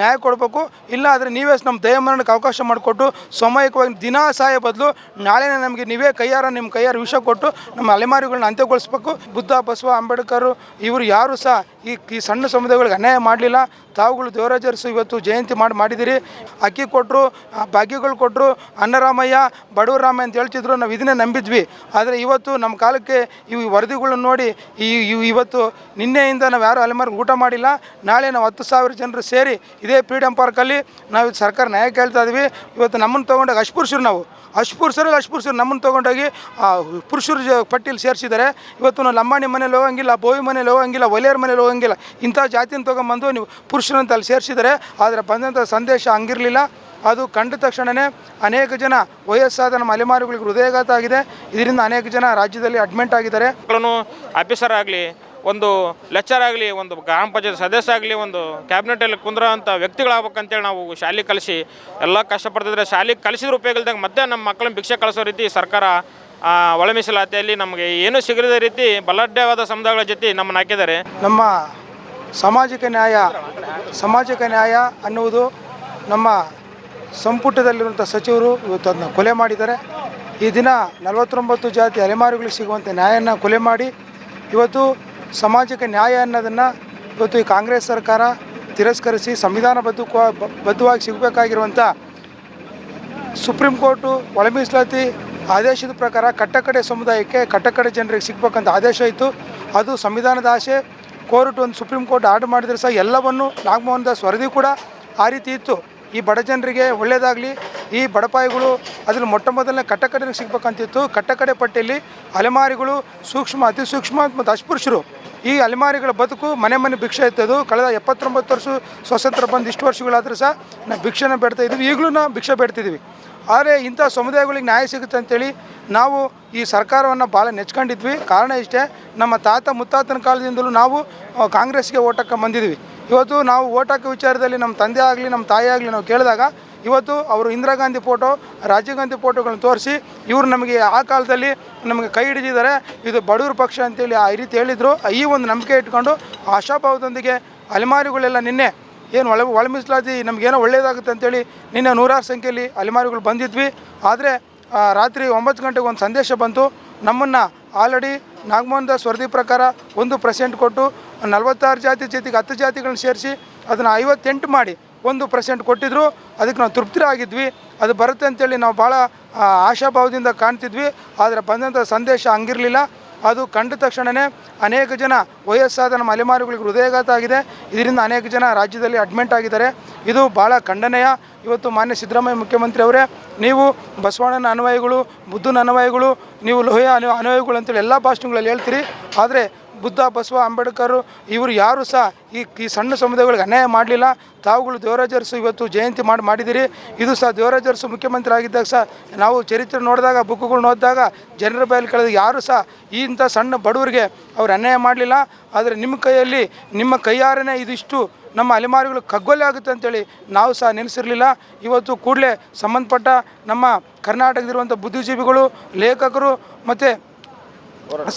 ನ್ಯಾಯ ಕೊಡಬೇಕು. ಇಲ್ಲ ಆದರೆ ನೀವೇ ನಮ್ಮ ದಯಮರಣಕ್ಕೆ ಅವಕಾಶ ಮಾಡಿಕೊಟ್ಟು ಸಮಯಕವಾಗಿ ದಿನ ಸಹಾಯ ಬದಲು ನಾಳೆನೇ ನಮಗೆ ನೀವೇ ಕೈಯಾರ ನಿಮ್ಮ ಕೈಯಾರ ವಿಷ ಕೊಟ್ಟು ನಮ್ಮ ಅಲೆಮಾರಿಗಳನ್ನ ಅಂತ್ಯಗೊಳಿಸ್ಬೇಕು. ಬುದ್ಧ, ಬಸವ, ಅಂಬೇಡ್ಕರ್, ಇವರು ಯಾರು ಸಹ ಈ ಈ ಸಣ್ಣ ಸಮುದಾಯಗಳಿಗೆ ಅನ್ಯಾಯ ಮಾಡಲಿಲ್ಲ. ತಾವುಗಳು ದೇವರಾಜರ್ಸು ಇವತ್ತು ಜಯಂತಿ ಮಾಡಿ ಮಾಡಿದಿರಿ. ಅಕ್ಕಿ ಕೊಟ್ಟರು ಭಾಗ್ಯಗಳು ಕೊಟ್ಟರು ಅನ್ನರಾಮಯ್ಯ ಬಡವರ ರಾಮಯ್ಯ ಅಂತ ಹೇಳ್ತಿದ್ರು ನಾವು ಇದನ್ನೇ ನಂಬಿದ್ವಿ. ಆದರೆ ಇವತ್ತು ನಮ್ಮ ಕಾಲಕ್ಕೆ ಈ ವರದಿಗಳನ್ನ ನೋಡಿ ಈ, ಇವ್- ಇವತ್ತು ನಿನ್ನೆಯಿಂದ ನಾವು ಯಾರು ಅಲೆಮಾರಿಗೆ ಊಟ ಮಾಡಿಲ್ಲ. ನಾಳೆ ನಾವು ಹತ್ತು ಸಾವಿರ ಜನರು ಸೇರಿ ಇದೇ ಫ್ರೀಡಮ್ ಪಾರ್ಕಲ್ಲಿ ನಾವು ಸರ್ಕಾರ ನ್ಯಾಯ ಕೇಳ್ತಾ ಇದ್ವಿ. ಇವತ್ತು ನಮ್ಮನ್ನು ತೊಗೊಂಡಾಗ ಅಶ್ಪುರುಷರು ನಾವು. ಅಶ್ಪುರುಷರಲ್ಲಿ ಸರ್ ನಮ್ಮನ್ನು ತೊಗೊಂಡೋಗಿ ಪುರುಷರ ಜ, ಪಟ್ಟಿಯಲ್ಲಿ ಸೇರಿಸಿದ್ದಾರೆ. ಇವತ್ತು ನಾವು ಲಂಬಾಣಿ ಮನೇಲಿ ಹೋಗಂಗಿಲ್ಲ, ಬೋವಿ ಮನೇಲಿ ಹೋಗಂಗಿಲ್ಲ, ಒಲೆಯರ ಮನೇಲಿ ಹೋಗಂಗಿಲ್ಲ. ಇಂಥ ಜಾತಿನ ತೊಗೊಂಬಂದು ನೀವು ಪುರುಷರಂತ ಅಲ್ಲಿ ಸೇರಿಸಿದ್ದಾರೆ. ಆದರೆ ಬಂದಂಥ ಸಂದೇಶ ಹಂಗಿರಲಿಲ್ಲ. ಅದು ಕಂಡ ತಕ್ಷಣವೇ ಅನೇಕ ಜನ ವಯಸ್ಸಾದ ನಮ್ಮ ಅಲೆಮಾರುಗಳಿಗೆ ಹೃದಯಘಾತ ಆಗಿದೆ. ಇದರಿಂದ ಅನೇಕ ಜನ ರಾಜ್ಯದಲ್ಲಿ ಅಡ್ಮಿಂಟ್ ಆಗಿದ್ದಾರೆ. ಆಫೀಸರ್ ಆಗಲಿ ಒಂದು ಲೆಕ್ಚರ್ ಆಗಲಿ, ಒಂದು ಗ್ರಾಮ ಪಂಚಾಯತ್ ಸದಸ್ಯ ಆಗಲಿ, ಒಂದು ಕ್ಯಾಬಿನೆಟಲ್ಲಿ ಕುಂದ್ರೋ ಅಂಥ ವ್ಯಕ್ತಿಗಳಾಗ್ಬೇಕಂತೇಳಿ ನಾವು ಶಾಲೆ ಕಲಿಸಿ ಎಲ್ಲ ಕಷ್ಟಪಡ್ತಿದ್ರೆ ಶಾಲೆ ಕಲಿಸಿದ ಉಪಯೋಗ ಇಲ್ದಂಗೆ ಮತ್ತೆ ನಮ್ಮ ಮಕ್ಕಳನ್ನ ಭಿಕ್ಷೆ ಕಳಿಸೋ ರೀತಿ ಸರ್ಕಾರ ಒಳ ಮೀಸಲಾತಿಯಲ್ಲಿ ನಮಗೆ ಏನೂ ಸಿಗದ ರೀತಿ ಬಲಾಢ್ಯವಾದ ಸಮುದಾಯಗಳ ಜೊತೆ ನಮ್ಮನ್ನು ಹಾಕಿದ್ದಾರೆ. ನಮ್ಮ ಸಾಮಾಜಿಕ ನ್ಯಾಯ ಸಾಮಾಜಿಕ ನ್ಯಾಯ ಅನ್ನುವುದು ನಮ್ಮ ಸಂಪುಟದಲ್ಲಿರುವಂಥ ಸಚಿವರು ಇವತ್ತು ಅದನ್ನ ಕೊಲೆ ಮಾಡಿದ್ದಾರೆ. ಈ ದಿನ ನಲವತ್ತೊಂಬತ್ತು ಜಾತಿ ಅಲೆಮಾರಿಗಳಿಗೆ ಸಿಗುವಂಥ ನ್ಯಾಯನ ಕೊಲೆ ಮಾಡಿ ಇವತ್ತು ಸಾಮಾಜಿಕ ನ್ಯಾಯ ಅನ್ನೋದನ್ನು ಇವತ್ತು ಈ ಕಾಂಗ್ರೆಸ್ ಸರ್ಕಾರ ತಿರಸ್ಕರಿಸಿ ಸಂವಿಧಾನ ಬದ್ಧ ಬದ್ಧವಾಗಿ ಸಿಗಬೇಕಾಗಿರುವಂಥ ಸುಪ್ರೀಂ ಕೋರ್ಟು ಒಳ ಮೀಸಲಾತಿ ಆದೇಶದ ಪ್ರಕಾರ ಕಟ್ಟಕಡೆ ಸಮುದಾಯಕ್ಕೆ ಕಟ್ಟಕಡೆ ಜನರಿಗೆ ಸಿಗ್ಬೇಕಂತ ಆದೇಶ ಇತ್ತು. ಅದು ಸಂವಿಧಾನದ ಆಶೆ ಕೋರ್ಟ್ ಒಂದು ಸುಪ್ರೀಂ ಕೋರ್ಟ್ ಆರ್ಡರ್ ಮಾಡಿದರೆ ಸಹ ಎಲ್ಲವನ್ನು ನಾಗಮೋಹನ್ ದಾಸ್ ವರದಿ ಕೂಡ ಆ ರೀತಿ ಇತ್ತು. ಈ ಬಡ ಜನರಿಗೆ ಒಳ್ಳೆಯದಾಗಲಿ ಈ ಬಡಪಾಯಿಗಳು ಅದ್ರಲ್ಲಿ ಮೊಟ್ಟ ಮೊದಲನೇ ಕಟ್ಟಕಡೆಗೆ ಸಿಗ್ಬೇಕಂತಿತ್ತು. ಕಟ್ಟಕಡೆ ಪಟ್ಟಿಯಲ್ಲಿ ಅಲೆಮಾರಿಗಳು ಸೂಕ್ಷ್ಮ, ಅತಿ ಸೂಕ್ಷ್ಮ ಮತ್ತು ಅಸ್ಪೃಶ್ಯರು. ಈ ಅಲೆಮಾರಿಗಳ ಬದುಕು ಮನೆ ಮನೆ ಭಿಕ್ಷೆ ಎತ್ತದು ಕಳೆದ ಎಪ್ಪತ್ತೊಂಬತ್ತು ವರ್ಷ ಸ್ವಾತಂತ್ರ್ಯ ಬಂದು ಇಷ್ಟು ವರ್ಷಗಳಾದರೂ ಸಹ ನಾವು ಭಿಕ್ಷೆನ ಬೇಡ್ತಾ ಇದ್ದೀವಿ ಈಗಲೂ ನಾವು ಭಿಕ್ಷೆ ಬೇಡ್ತಿದ್ದೀವಿ ಆದರೆ ಇಂಥ ಸಮುದಾಯಗಳಿಗೆ ನ್ಯಾಯ ಸಿಗುತ್ತೆ ಅಂತೇಳಿ ನಾವು ಈ ಸರ್ಕಾರವನ್ನು ಭಾಳ ನೆಚ್ಕೊಂಡಿದ್ವಿ. ಕಾರಣ ಇಷ್ಟೇ, ನಮ್ಮ ತಾತ ಮುತ್ತಾತನ ಕಾಲದಿಂದಲೂ ನಾವು ಕಾಂಗ್ರೆಸ್ಗೆ ಓಟಕ್ಕೆ ಬಂದಿದ್ವಿ. ಇವತ್ತು ನಾವು ಓಟ್ ಹಾಕೋ ವಿಚಾರದಲ್ಲಿ ನಮ್ಮ ತಂದೆ ಆಗಲಿ, ನಮ್ಮ ತಾಯಿ ಆಗಲಿ ನಾವು ಕೇಳಿದಾಗ ಇವತ್ತು ಅವರು ಇಂದಿರಾ ಗಾಂಧಿ ಫೋಟೋ, ರಾಜೀವ್ ಗಾಂಧಿ ಫೋಟೋಗಳನ್ನು ತೋರಿಸಿ ಇವರು ನಮಗೆ ಆ ಕಾಲದಲ್ಲಿ ನಮಗೆ ಕೈ ಹಿಡಿದಿದ್ದಾರೆ. ಇದು ಬಡವ್ರ ಪಕ್ಷ ಅಂತೇಳಿ ಆ ರೀತಿ ಹೇಳಿದರು. ಈ ಒಂದು ನಂಬಿಕೆ ಇಟ್ಕೊಂಡು ಆಶಾಭಾವದೊಂದಿಗೆ ಅಲೆಮಾರಿಗಳೆಲ್ಲ ನಿನ್ನೆ ಏನು ಒಳ ಒಳ ನಮಗೇನೋ ಒಳ್ಳೆಯದಾಗುತ್ತೆ ಅಂತೇಳಿ ನಿನ್ನೆ ನೂರಾರು ಸಂಖ್ಯೆಯಲ್ಲಿ ಅಲೆಮಾರಿಗಳು ಬಂದಿದ್ವಿ. ಆದರೆ ರಾತ್ರಿ ಒಂಬತ್ತು ಗಂಟೆಗೆ ಒಂದು ಸಂದೇಶ ಬಂತು. ನಮ್ಮನ್ನು ಆಲ್ರೆಡಿ ನಾಗಮೋಹನ್ ದಾಸ್ ಪ್ರಕಾರ ಒಂದು ಪರ್ಸೆಂಟ್ ಕೊಟ್ಟು ನಲವತ್ತಾರು ಜಾತಿ ಜೊತೆಗೆ ಹತ್ತು ಜಾತಿಗಳನ್ನ ಸೇರಿಸಿ ಅದನ್ನು ಐವತ್ತೆಂಟು ಮಾಡಿ ಒಂದು ಪರ್ಸೆಂಟ್ ಕೊಟ್ಟಿದ್ರು, ಅದಕ್ಕೆ ನಾವು ತೃಪ್ತರಾಗಿದ್ವಿ. ಅದು ಬರುತ್ತೆ ಅಂತೇಳಿ ನಾವು ಭಾಳ ಆಶಾಭಾವದಿಂದ ಕಾಣ್ತಿದ್ವಿ. ಆದರೆ ಬಂದಂಥ ಸಂದೇಶ ಹಂಗಿರಲಿಲ್ಲ. ಅದು ಕಂಡ ತಕ್ಷಣವೇ ಅನೇಕ ಜನ ವಯಸ್ಸಾದ ನಮ್ಮ ಅಲೆಮಾರಿಗಳಿಗೆ ಹೃದಯಘಾತ ಆಗಿದೆ. ಇದರಿಂದ ಅನೇಕ ಜನ ರಾಜ್ಯದಲ್ಲಿ ಅಡ್ಮಿಂಟ್ ಆಗಿದ್ದಾರೆ. ಇದು ಭಾಳ ಖಂಡನೆಯ. ಇವತ್ತು ಮಾನ್ಯ ಸಿದ್ದರಾಮಯ್ಯ ಮುಖ್ಯಮಂತ್ರಿ ಅವರೇ, ನೀವು ಬಸವಣ್ಣನ ಅನ್ವಯಗಳು ಬುದ್ಧನ ಅನ್ವಯಗಳು ನೀವು ಲೋಹಿಯ ಅನು ಅನ್ವಯಗಳು ಅಂತೇಳಿ ಎಲ್ಲ ಭಾಷಣಗಳಲ್ಲಿ ಹೇಳ್ತೀರಿ. ಆದರೆ ಬುದ್ಧ, ಬಸವ, ಅಂಬೇಡ್ಕರ್ ಇವರು ಯಾರು ಸಹ ಈ ಈ ಸಣ್ಣ ಸಮುದಾಯಗಳಿಗೆ ಅನ್ಯಾಯ ಮಾಡಲಿಲ್ಲ. ತಾವುಗಳು ದೇವರಾಜರ್ಸು ಇವತ್ತು ಜಯಂತಿ ಮಾಡಿ, ಮಾಡಿದಿರಿ. ಇದು ಸಹ ದೇವರಾಜರ್ಸು ಮುಖ್ಯಮಂತ್ರಿ ಆಗಿದ್ದಾಗ ಸಹ ನಾವು ಚರಿತ್ರೆ ನೋಡಿದಾಗ ಬುಕ್ಗಳನ್ನ ಓದಿದಾಗ ಜನರ ಬಯಲು ಕಳೆದ ಯಾರು ಸಹ ಈ ಇಂಥ ಸಣ್ಣ ಬಡವರಿಗೆ ಅವ್ರು ಅನ್ಯಾಯ ಮಾಡಲಿಲ್ಲ. ಆದರೆ ನಿಮ್ಮ ಕೈಯಲ್ಲಿ, ನಿಮ್ಮ ಕೈಯಾರನೇ ಇದಿಷ್ಟು ನಮ್ಮ ಅಲೆಮಾರಿಗಳು ಕಗ್ಗೊಲೆ ಆಗುತ್ತೆ ಅಂತೇಳಿ ನಾವು ಸಹ ನೆನೆಸಿರಲಿಲ್ಲ. ಇವತ್ತು ಕೂಡಲೇ ಸಂಬಂಧಪಟ್ಟ ನಮ್ಮ ಕರ್ನಾಟಕದಿರುವಂಥ ಬುದ್ಧಿಜೀವಿಗಳು, ಲೇಖಕರು ಮತ್ತು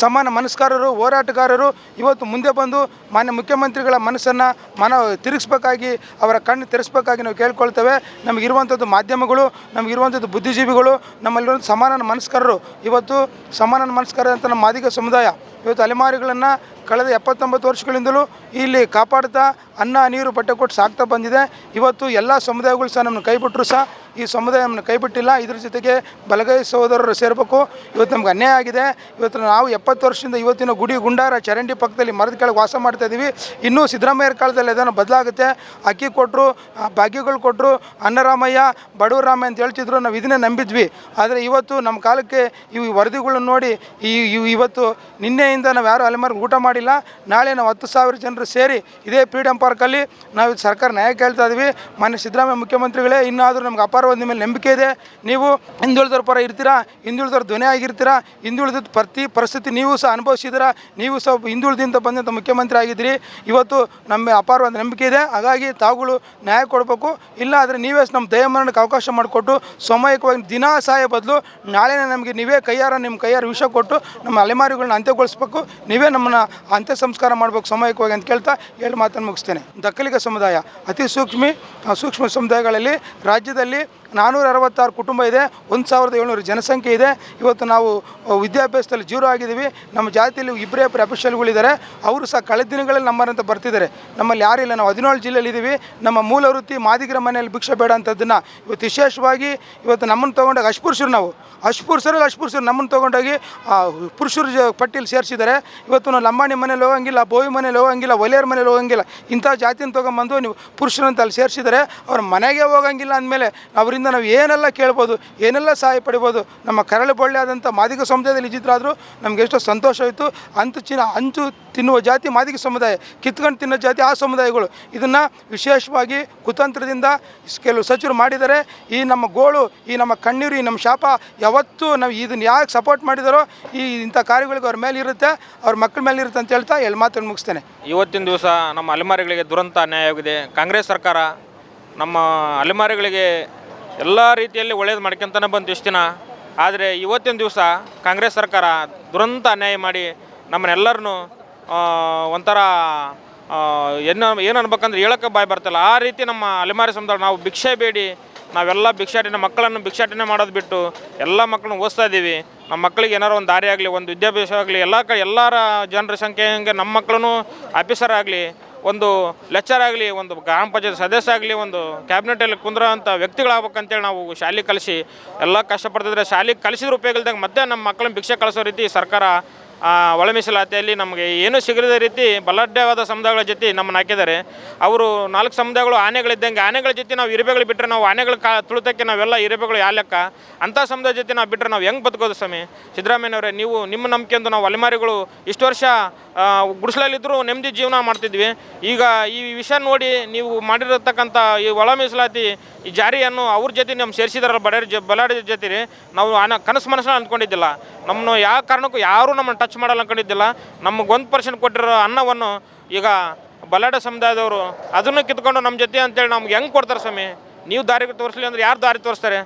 ಸಮಾನ ಮನಸ್ಕಾರರು, ಹೋರಾಟಗಾರರು ಇವತ್ತು ಮುಂದೆ ಬಂದು ಮಾನ್ಯ ಮುಖ್ಯಮಂತ್ರಿಗಳ ಮನಸ್ಸನ್ನು ಮನ ತಿರುಗಿಸ್ಬೇಕಾಗಿ, ಅವರ ಕಣ್ಣು ತೆರೆಸ್ಬೇಕಾಗಿ ನಾವು ಕೇಳ್ಕೊಳ್ತೇವೆ. ನಮಗಿರುವಂಥದ್ದು ಮಾಧ್ಯಮಗಳು ನಮಗಿರುವಂಥದ್ದು ಬುದ್ಧಿಜೀವಿಗಳು ನಮ್ಮಲ್ಲಿರುವಂಥ ಸಮಾನ ಮನಸ್ಕಾರರು. ಇವತ್ತು ಸಮಾನ ಮನಸ್ಕಾರ ಅಂತ ನಮ್ಮ ಮಾದಿಗ ಸಮುದಾಯ, ಇವತ್ತು ಅಲೆಮಾರಿಗಳನ್ನು ಕಳೆದ ಎಪ್ಪತ್ತೊಂಬತ್ತು ವರ್ಷಗಳಿಂದಲೂ ಇಲ್ಲಿ ಕಾಪಾಡ್ತಾ, ಅನ್ನ, ನೀರು, ಬಟ್ಟೆ ಕೊಟ್ಟು ಸಾಕ್ತಾ ಬಂದಿದೆ. ಇವತ್ತು ಎಲ್ಲ ಸಮುದಾಯಗಳು ಸಹ ನಮ್ಮನ್ನು ಕೈಬಿಟ್ಟರು ಸಹ ಈ ಸಮುದಾಯವನ್ನು ಕೈಬಿಟ್ಟಿಲ್ಲ, ಇದ್ರ ಜೊತೆಗೆ ಬಲಗೈ ಸಹೋದರರು ಸೇರಬೇಕು. ಇವತ್ತು ನಮ್ಗೆ ಅನ್ಯಾಯ ಆಗಿದೆ. ಇವತ್ತು ನಾವು ಎಪ್ಪತ್ತು ವರ್ಷದಿಂದ ಇವತ್ತಿನ ಗುಡಿ ಗುಂಡಾರ ಚರಂಡಿ ಪಕ್ಕದಲ್ಲಿ ಮರದ ಕೆಳಗೆ ವಾಸ ಮಾಡ್ತಾ ಇದ್ದೀವಿ ಇನ್ನೂ ಸಿದ್ದರಾಮಯ್ಯರ ಕಾಲದಲ್ಲಿ ಅದನ್ನು ಬದಲಾಗುತ್ತೆ. ಅಕ್ಕಿ ಕೊಟ್ಟರು ಭಾಗ್ಯಗಳು ಕೊಟ್ಟರು ಅನ್ನರಾಮಯ್ಯ ಬಡವರ ರಾಮಯ್ಯ ಅಂತ ಹೇಳ್ತಿದ್ರು, ನಾವು ಇದನ್ನೇ ನಂಬಿದ್ವಿ. ಆದರೆ ಇವತ್ತು ನಮ್ಮ ಕಾಲಕ್ಕೆ ಈ ವರದಿಗಳನ್ನ ನೋಡಿ, ಈ ಇವ್- ಇವತ್ತು ನಿನ್ನೆಯಿಂದ ನಾವು ಯಾರು ಅಲೆಮಾರಿಗೆ ಊಟ ಮಾಡಿಲ್ಲ. ನಾಳೆ ನಾವು ಹತ್ತು ಸಾವಿರ ಜನರು ಸೇರಿ ಇದೇ ಫ್ರೀಡಮ್ ಪಾರ್ಕಲ್ಲಿ ನಾವು ಸರ್ಕಾರ ನ್ಯಾಯ ಕೇಳ್ತಾ ಇದ್ವಿ. ಮಾನ್ಯ ಸಿದ್ದರಾಮಯ್ಯ ಮುಖ್ಯಮಂತ್ರಿಗಳೇ, ಇನ್ನಾದರೂ ನಮ್ಗೆ ಅಪಾರವಾದ ನಿಮ್ಮ ಮೇಲೆ ನಂಬಿಕೆ ಇದೆ. ನೀವು ಹಿಂದುಳಿದವ್ರ ಪರ ಇರ್ತೀರಾ? ಹಿಂದುಳಿದವ್ರ ಧ್ವನಿ ಆಗಿರ್ತೀರಾ? ಹಿಂದುಳಿದ ಪ್ರತಿ ಪರಿಸ್ಥಿತಿ ನೀವು ಸಹ ಅನುಭವಿಸಿದಿರ ನೀವು ಸಹ ಹಿಂದುಳಿದಿಂದ ಬಂದಂಥ ಮುಖ್ಯಮಂತ್ರಿ ಆಗಿದ್ದೀರಿ. ಇವತ್ತು ನಮ್ಮ ಅಪಾರವಾದ ನಂಬಿಕೆ ಇದೆ. ಹಾಗಾಗಿ ತಾವುಗಳು ನ್ಯಾಯ ಕೊಡಬೇಕು. ಇಲ್ಲ ಆದರೆ ನೀವೇ ನಮ್ಮ ದಯಮರಣಕ್ಕೆ ಅವಕಾಶ ಮಾಡಿಕೊಟ್ಟು ಸಾಮೂಹಿಕವಾಗಿ ದಿನ ಸಹಾಯ ಬದಲು ನಾಳೆನೇ ನಮಗೆ ನೀವೇ ಕೈಯಾರ ನಿಮ್ಮ ಕೈಯಾರ ವಿಷ ಕೊಟ್ಟು ನಮ್ಮ ಅಲೆಮಾರಿಗಳನ್ನ ಅಂತ್ಯಗೊಳಿಸ್ಬೇಕು. ನೀವೇ ನಮ್ಮನ್ನು ಅಂತ್ಯ ಸಂಸ್ಕಾರ ಮಾಡಬೇಕು ಸಾಮೂಹಿಕವಾಗಿ ಅಂತ ಕೇಳ್ತಾ ಹೇಳಿ ಮಾತನ್ನು ಮುಗಿಸ್ತೇನೆ. ದಕ್ಕಲಿಗ ಸಮುದಾಯ. ಅತಿ ಸೂಕ್ಷ್ಮ ಸೂಕ್ಷ್ಮ ಸಮುದಾಯಗಳಲ್ಲಿ, ರಾಜ್ಯದಲ್ಲಿ ನಾನ್ನೂರ ಅರವತ್ತಾರು ಕುಟುಂಬ ಇದೆ, ಒಂದು ಸಾವಿರದ ಏಳ್ನೂರು ಜನಸಂಖ್ಯೆ ಇದೆ. ಇವತ್ತು ನಾವು ವಿದ್ಯಾಭ್ಯಾಸದಲ್ಲಿ ಜೀರೋ ಆಗಿದ್ದೀವಿ. ನಮ್ಮ ಜಾತಿಯಲ್ಲಿ ಇಬ್ಬರೇ ಇಬ್ಬರು ಅಫಿಷಿಯಲ್ಗಳಿದ್ದಾರೆ ಅವರು ಸಹ ಕಳೆದ ದಿನಗಳಲ್ಲಿ ನಮ್ಮರಂತ ಬರ್ತಿದ್ದಾರೆ. ನಮ್ಮಲ್ಲಿ ಯಾರಿಲ್ಲ ನಾವು ಹದಿನೇಳು ಜಿಲ್ಲೆಯಲ್ಲಿದ್ದೀವಿ ನಮ್ಮ ಮೂಲ ವೃತ್ತಿ ಮಾದಿಗರ ಮನೆಯಲ್ಲಿ ಭಿಕ್ಷೆ ಬೇಡ ಅಂಥದ್ದನ್ನು ಇವತ್ತು ವಿಶೇಷವಾಗಿ ಇವತ್ತು ನಮ್ಮನ್ನು ತೊಗೊಂಡಾಗ ಅಶ್ಪುರುಷರು ನಾವು. ಅಶ್ಪುರುಷರಲ್ಲಿ ಅಶ್ಪುರುಷರು ನಮ್ಮನ್ನು ತೊಗೊಂಡೋಗಿ ಪುರುಷರ ಪಟ್ಟಿಯಲ್ಲಿ ಸೇರಿಸಿದ್ದಾರೆ. ಇವತ್ತು ನಾವು ಲಂಬಾಣಿ ಮನೇಲಿ ಹೋಗಂಗಿಲ್ಲ, ಬೋವಿ ಮನೇಲಿ ಹೋಗಂಗಿಲ್ಲ, ಒಲೆಯರ ಮನೇಲಿ ಹೋಗಂಗಿಲ್ಲ. ಇಂಥ ಜಾತಿನ ತೊಗೊಂಬಂದು ನೀವು ಪುರುಷರಂತ ಅಲ್ಲಿ ಸೇರಿಸಿದ್ದಾರೆ. ಅವ್ರ ಮನೆಗೆ ಹೋಗಂಗಿಲ್ಲ ಅಂದಮೇಲೆ ಅವರಿಂದ ನಾವು ಏನೆಲ್ಲ ಕೇಳ್ಬೋದು, ಏನೆಲ್ಲ ಸಹಾಯ ಪಡಿಬೋದು, ನಮ್ಮ ಕರಳು ಬಳ್ಳಿ ಆದಂಥ ಮಾದಿಗ ಸಮುದಾಯದಲ್ಲಿ ಇದ್ದಿದ್ರಾದರೂ ನಮ್ಗೆ ಎಷ್ಟೋ ಸಂತೋಷ ಆಯಿತು. ಅಂತು ಚಿನ್ನ, ಅಂಚು ತಿನ್ನುವ ಜಾತಿ, ಮಾದಿಗ ಸಮುದಾಯ, ಕಿತ್ಕೊಂಡು ತಿನ್ನೋ ಜಾತಿ ಆ ಸಮುದಾಯಗಳು. ಇದನ್ನು ವಿಶೇಷವಾಗಿ ಕುತಂತ್ರದಿಂದ ಕೆಲವು ಸಚಿವರು ಮಾಡಿದ್ದಾರೆ ಈ ನಮ್ಮ ಗೋಳು, ಈ ನಮ್ಮ ಕಣ್ಣೀರು, ಈ ನಮ್ಮ ಶಾಪ ಯಾವತ್ತೂ ನಾವು ಇದನ್ನು ಯಾಕೆ ಸಪೋರ್ಟ್ ಮಾಡಿದಾರೋ, ಈ ಇಂಥ ಕಾರ್ಯಗಳಿಗೆ ಅವ್ರ ಮೇಲೆ ಇರುತ್ತೆ, ಅವ್ರ ಮಕ್ಕಳ ಮೇಲೆ ಇರುತ್ತೆ ಅಂತ ಹೇಳ್ತಾ ಎಲ್ಲಿ ಮಾತನ್ನು ಮುಗಿಸ್ತೇನೆ. ಇವತ್ತಿನ ದಿವಸ ನಮ್ಮ ಅಲೆಮಾರಿಗಳಿಗೆ ದುರಂತ ಅನ್ಯಾಯವಾಗಿದೆ ಕಾಂಗ್ರೆಸ್ ಸರ್ಕಾರ ನಮ್ಮ ಅಲೆಮಾರಿಗಳಿಗೆ ಎಲ್ಲ ರೀತಿಯಲ್ಲಿ ಒಳ್ಳೇದು ಮಾಡ್ಕೊಂತಾನೆ ಬಂತು ಇಷ್ಟು ದಿನ. ಆದರೆ ಇವತ್ತಿನ ದಿವಸ ಕಾಂಗ್ರೆಸ್ ಸರ್ಕಾರ ದುರಂತ ಅನ್ಯಾಯ ಮಾಡಿ ನಮ್ಮನ್ನೆಲ್ಲರನ್ನು ಒಂಥರ ಏನು ಏನು ಅನ್ಬೇಕಂದ್ರೆ ಹೇಳೋಕ್ಕೆ ಬಾಯ್ ಬರ್ತಲ್ಲ. ಆ ರೀತಿ ನಮ್ಮ ಅಲೆಮಾರಿ ಸಮುದಾಯ, ನಾವು ಭಿಕ್ಷೆ ಬೇಡಿ, ನಾವೆಲ್ಲ ಭಿಕ್ಷಾಟನೆ, ಮಕ್ಕಳನ್ನು ಭಿಕ್ಷಾಟನೆ ಮಾಡೋದು ಬಿಟ್ಟು ಎಲ್ಲ ಮಕ್ಕಳನ್ನ ಓದಿಸ್ತಾ ಇದ್ದೀವಿ ನಮ್ಮ ಮಕ್ಕಳಿಗೆ ಏನಾರು ಒಂದು ದಾರಿ ಆಗಲಿ, ಒಂದು ವಿದ್ಯಾಭ್ಯಾಸ ಆಗಲಿ, ಎಲ್ಲ ಕ ಎಲ್ಲರ ಜನರ ಸಂಖ್ಯೆ ಹಂಗೆ ನಮ್ಮ ಮಕ್ಕಳು ಆಫೀಸರ್ ಆಗಲಿ ಒಂದು ಲೆಕ್ಚರ್ ಆಗಲಿ, ಒಂದು ಗ್ರಾಮ ಪಂಚಾಯತ್ ಸದಸ್ಯ ಆಗಲಿ, ಒಂದು ಕ್ಯಾಬಿನೆಟಲ್ಲಿ ಕುಂದ್ರೋ ವ್ಯಕ್ತಿಗಳಾಗಬೇಕಂತೇಳಿ ನಾವು ಶಾಲೆ ಕಲಿಸಿ, ಎಲ್ಲ ಕಷ್ಟಪಡ್ತಿದ್ರೆ ಶಾಲೆಗೆ ಕಲಿಸಿದ್ರು ಉಪಯೋಗ ಇಲ್ದಂಗೆ ಮತ್ತೆ ನಮ್ಮ ಮಕ್ಕಳನ್ನ ಭಿಕ್ಷೆ ಕಳಿಸೋ ರೀತಿ ಸರ್ಕಾರ ಒಳ ಮೀಸಲಾತಿಯಲ್ಲಿ ನಮಗೆ ಏನೂ ಸಿಗದ ರೀತಿ ಬಲಾಢ್ಯವಾದ ಸಮುದಾಯಗಳ ಜೊತೆ ನಮ್ಮನ್ನು ಹಾಕಿದ್ದಾರೆ. ಅವರು ನಾಲ್ಕು ಸಮುದಾಯಗಳು ಆನೆಗಳಿದ್ದಂಗೆ ಆನೆಗಳ ಜೊತೆ ನಾವು ಇರುಬೆಗಳು ಬಿಟ್ಟರೆ ನಾವು ಆನೆಗಳ ಕಾ ತುಳಿತಕ್ಕೆ ನಾವೆಲ್ಲ ಇರುಬೆಗಳು ಯಾ ಲೆಕ್ಕ? ಅಂಥ ಸಮುದಾಯ ಜೊತೆ ನಾವು ಬಿಟ್ಟರೆ ನಾವು ಹೆಂಗೆ ಬದುಕೋದು ಸ್ವಾಮಿ? ಸಿದ್ದರಾಮಯ್ಯನವರೇ, ನೀವು ನಿಮ್ಮ ನಂಬಿಕೆಂದು ನಾವು ಅಲೆಮಾರಿಗಳು ಇಷ್ಟು ವರ್ಷ ಗುಡಿಸಲಲ್ಲಿದ್ದರೂ ನೆಮ್ಮದಿ ಜೀವನ ಮಾಡ್ತಿದ್ವಿ. ಈಗ ಈ ವಿಷಯ ನೋಡಿ ನೀವು ಮಾಡಿರತಕ್ಕಂಥ ಈ ಒಳ ಮೀಸಲಾತಿ ಈ ಜಾರಿಯನ್ನು ಅವ್ರ ಜೊತೆ ನಮ್ಮ ಸೇರಿಸಿದಾರಲ್ಲ ಬಡ ಜ ಬಲಾಢ್ಯ ಜೊತೆ ನಾವು ಆನೆ ಕನಸು ಮನಸ್ಸನ್ನ ಅಂದ್ಕೊಂಡಿದ್ದಿಲ್ಲ. ನಮ್ಮನ್ನು ಯಾವ ಕಾರಣಕ್ಕೂ ಯಾರೂ ನಮ್ಮನ್ನು ಟಚ್ ಮಾಡಲ್ಲ ಅಂದ್ಕೊಂಡಿದ್ದಿಲ್ಲ ನಮ್ಗೆ ಒಂದು ಪರ್ಸೆಂಟ್ ಕೊಟ್ಟಿರೋ ಅನ್ನವನ್ನು ಈಗ ಬಲಾಢ್ಯ ಸಮುದಾಯದವರು ಅದನ್ನು ಕಿತ್ಕೊಂಡು ನಮ್ಮ ಜೊತೆ ಅಂತೇಳಿ ನಮ್ಗೆ ಹೆಂಗೆ ಕೊಡ್ತಾರೆ ಸ್ವಾಮಿ? ನೀವು ದಾರಿ ತೋರಿಸ್ಲಿ ಅಂದ್ರೆ ಯಾರು ದಾರಿ ತೋರಿಸ್ತಾರೆ?